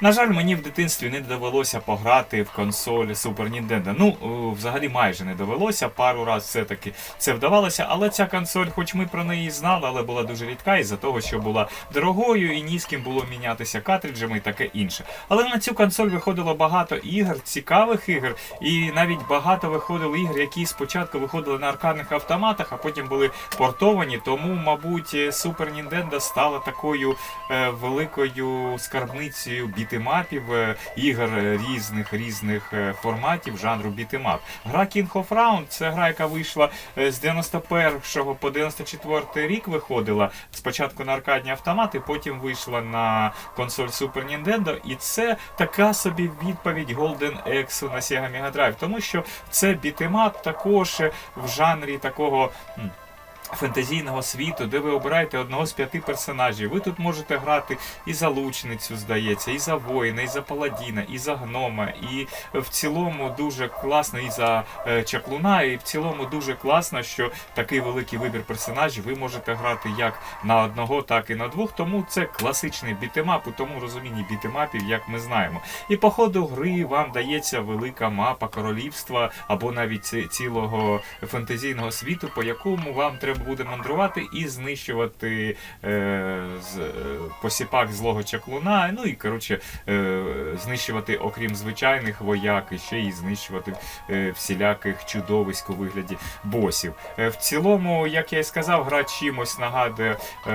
На жаль, мені в дитинстві не довелося пограти в консоль Super Nintendo. Ну, взагалі майже не довелося. Пару раз все-таки це вдавалося. Але ця консоль, хоч ми про неї знали, але була дуже рідка із-за того, що була дорогою і ні з ким було мінятися картриджами і таке інше. Але на цю консоль виходило багато ігор, цікавих ігор, і навіть багато виходило ігр, які спочатку виходили на аркадних автоматах, а потім були портовані. Тому, мабуть, Super Nintendo стала такою е, великою скарбницею бітемапів, е, ігор різних різних е, форматів жанру бітемап. Гра King of Round це гра, яка вийшла е, з 91 по 94 рік виходила спочатку на аркадні автомати, потім вийшла на консоль Super Nintendo, і це така собі відповідь Golden Axe на Sega Mega Drive, тому що це бітемап також в жанрі такого. Фентезійного світу, де ви обираєте одного з п'яти персонажів. Ви тут можете грати і за лучницю, здається, і за воїна, і за паладіна, і за гнома. І в цілому дуже класно, і за е, чаклуна, і в цілому дуже класно, що такий великий вибір персонажів ви можете грати як на одного, так і на двох. Тому це класичний бітемап у тому розумінні бітемапів, як ми знаємо. І по ходу гри вам дається велика мапа королівства або навіть цілого фентезійного світу, по якому вам треба буде мандрувати і знищувати е, з, е, посіпак злого чаклуна. Ну і коротше е, знищувати, окрім звичайних вояк, і ще й знищувати е, всіляких чудовиськ у вигляді босів. Е, в цілому, як я і сказав, гра чимось нагадує е,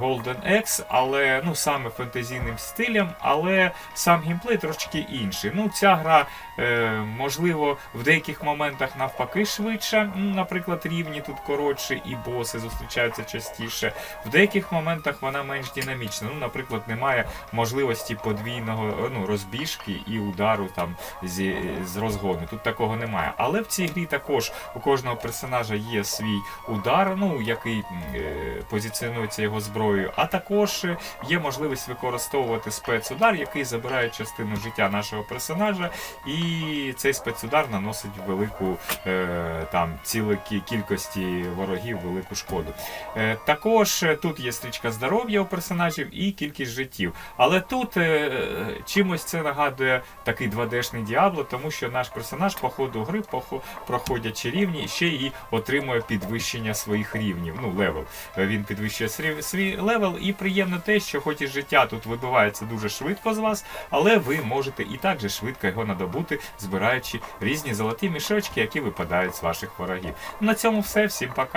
Golden Axe, але ну саме фентезійним стилем, але сам геймплей трошки інший. Ну, ця гра, е, можливо, в деяких моментах навпаки швидша. Наприклад, рівні тут коротші і боси зустрічаються частіше. В деяких моментах вона менш динамічна. Ну, наприклад, немає можливості подвійного ну, розбіжки і удару там зі, з розгону. Тут такого немає. Але в цій грі також у кожного персонажа є свій удар, ну який е, позиціонується його зброєю, а також е, є можливість використовувати спецудар, який забирає частину життя нашого персонажа, і цей спецудар наносить велику е, там ціле кі- кількості ворогів велику шкоду. Е, також е, тут є стрічка здоров'я у персонажів і кількість життів. Але тут е, чимось це нагадує такий 2D-шний Діабло, тому що наш персонаж по ходу гри, проходячи рівні, ще і отримує підвищення своїх рівнів. Ну, левел. Він підвищує свій левел, і приємно те, що хоч і життя тут вибивається дуже швидко з вас, але ви можете і так же швидко його надобути, збираючи різні золоті мішочки, які випадають з ваших ворогів. На цьому все. Всім пока.